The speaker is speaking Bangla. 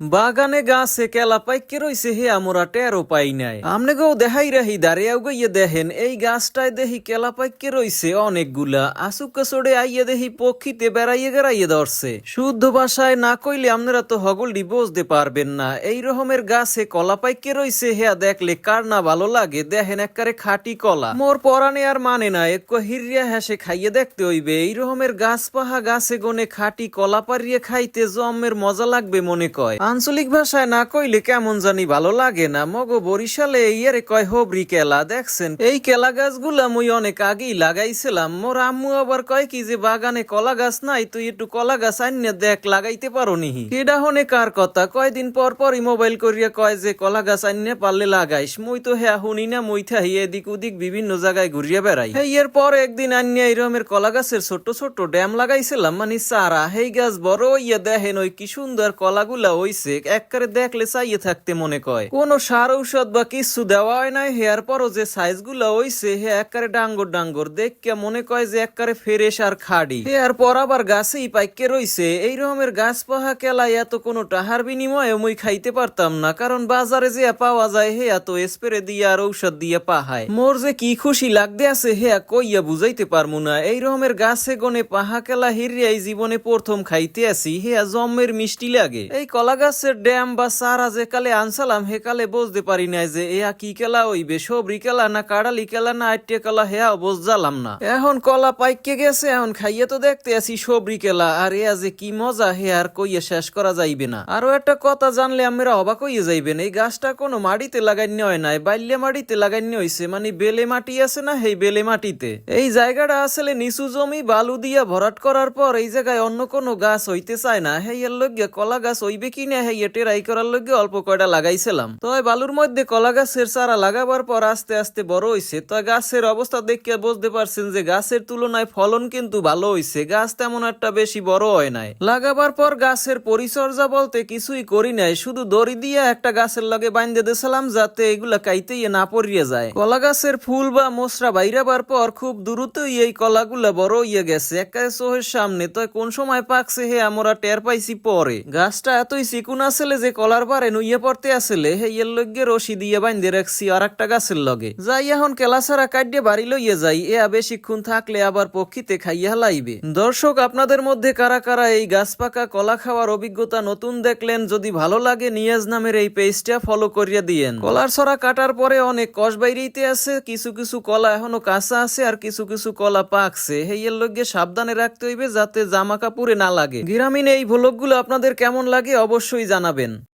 বাগানে গাছে কেলা পাইকে রইছে হে আমরা টেরো পাই নাই। আমনে গো দেখাই রাহি দাঁড়িয়াও গইয়ে দেখেন, এই গাছটায় দেখি কেলা পাইকে রইছে অনেকগুলা। আসুক চড়ে আইয়ে দেখি পক্ষীতে বেড়াইয়ে গেড়াইয়ে ধরছে। শুদ্ধ ভাষায় না কইলে আপনারা তো হগলডি বুঝতে পারবেন না। এই রকমের গাছে কলা পাইকে রইছে হেয়া দেখলে কার না ভালো লাগে, দেখেন এককারে খাটি কলা। মোর পরানে আর মানে না, এক হিরিয়া হেসে খাইয়ে দেখতে হইবে। এই রকমের গাছ পাহা গাছে গনে খাটি কলা পারিয়ে খাইতে জমের মজা লাগবে মনে কয়। আঞ্চলিক ভাষায় না কইলে কেমন জানি ভালো লাগে না। মগ বরিশালে ইয়ারে কয়, হবরি কেলা, দেখছেন? এই কেলা গাছগুলা মুই অনেক আগেই লাগাইছিলাম। মোর আম্মু আবার কয় কি যে, বাগানে কলা গাছ নাই, তুই একটু কলা গাছ আনিয়ে দেখ, লাগাইতে পারো নিহি কেডা হনে কার কথা? কয়দিন পর পরই মোবাইল করিয়া কয় যে, কলা গাছ আনিয়ে পারলে লাগাইস। মুই তো হ্যাঁ শুনি না, মুই থাহি এদিক ওদিক বিভিন্ন জায়গায় ঘুরিয়ে বেড়াই। হেই, এর পর একদিন আনিয়া এইরকমের কলা গাছের ছোট্ট ছোট্ট ড্যাম লাগাইছিলাম মানে সারা হেই গাছ বড় ইয়ে দেখেন ওই কি সুন্দর কলাগুলা হইছে একবারে দেখলে চাইয়ে থাকতে মনে কয়। কোন সার ঔষধ বা কিছু দেওয়া হয় নাই, হেয়ার পরও যে সাইজগুলা হইছে, হে একবারে ডাঙ্গর ডাঙ্গর দেখকে মনে কয় যে একবারে ফেরেশ আর খাড়ি হেয়ার পর আবার গাছেই পাইকে রইছে, এই রকমের গাছ পাহা কেলাই এত কোনো টাহার বিনিময়ে মুই খাইতে পারতাম না, কারণ বাজারে যে পাওয়া যায় হে এত স্প্রে দিয়ে আর ঔষধ দিয়ে পাহায়। মোর যে কি খুশি লাগতে আছে হে কইয়া বুঝাইতে পারমু না, এই রকমের গাছে গনে পাহা কেলা হিরিয়াই জীবনে প্রথম খাইতে আসি হে জম্মের মিষ্টি লাগে। এই কলা গাছের ড্যাম বা সারা যে কালে আনসালাম হে কালে বুঝতে পারি নাই যে এয়া কি কেলা হইবে, সবরি কেলা না কাড়ালি কেলা না আটটে কেলা হেয়া বুঝজালাম না। এখন কলা পাইকে গেছে, এখন খাইয়ে তো দেখতে আসি সবরি কেলা, আর এয়া যে কি মজা হে আর কইয়ে শেষ করা যাইবে না। আরও একটা কথা জানলে আমরা অবাক হইয়ে যাইবেন, এই গাছটা কোনো মাটিতে লাগাইনি হয় নাই বাল্যে মাটিতে লাগাইনি হইছে মানে বেলে মাটি আছে না এই বেলে মাটিতে? এই জায়গাটা আসলে নিচু জমি, বালু দিয়া ভরাট করার পর এই জায়গায় অন্য কোনো গাছ হইতে চায় না হেই এর লগে কলা গাছ হইবে কি না হেই টেরাই করার লগে অল্প কয়টা লাগাইছিলাম। তো বালুর মধ্যে কলা গাছের চারা লাগাবার পর আস্তে আস্তে বড় হইছে। তো গাছের অবস্থা দেখে বুঝতে পারছেন যে গাছের তুলনায় ফলন কিন্তু ভালো হইছে। গাছ তেমন একটা বেশি বড় হয় নাই। লাগাবার পর গাছের পরিচর্যা বলতে কিছুই করি নাই। শুধু দড়ি দিয়ে একটা গাছের লগে বাইন্ধে দিয়েছিলাম যাতে এগুলা কাইতেই না পড়িয়ে যায়। কলা গাছের ফুল বা মোসরা বাইরাবার পর খুব দ্রুতই এই কলাগুলা বড় হইয়া গেছে। একাই চোহের সামনে। তো কোন সময় পাকছে হে আমরা টের পাইছি পরে। গাছটা এতই চিকুন আসলে যে কলার পারে নুইয়ে পড়তে আসলে, হে এর লগে রশি দিয়ে বাইন্ধে রাখছি আর একটা গাছের লগে। যাই এখন কেলা কাটিয়ে বাড়ি লইয়ে যাই, এ বেশিক্ষণ থাকলে আবার পক্ষীতে খাইয়া হালাইবে দর্শক, আপনাদের মধ্যে কারা কারা এই গাছ পাকা কলা খাওয়ার অভিজ্ঞতা নতুন দেখলেন, যদি ভালো লাগে নিয়াজ নামের এই পেজটা ফলো করিয়া দিয়েন। কলার ছড়া কাটার পরে অনেক কষ বাইরেইতে আছে, কিছু কিছু কলা এখনও কাঁচা আছে আর কিছু কিছু কলা পাকছে। হেইয়ের লগে সাবধানে রাখতে হইবে যাতে জামা কাপড়ে না লাগে। গ্রামীণ এই ভ্লগগুলো আপনাদের কেমন লাগে অবশ্যই জানাবেন।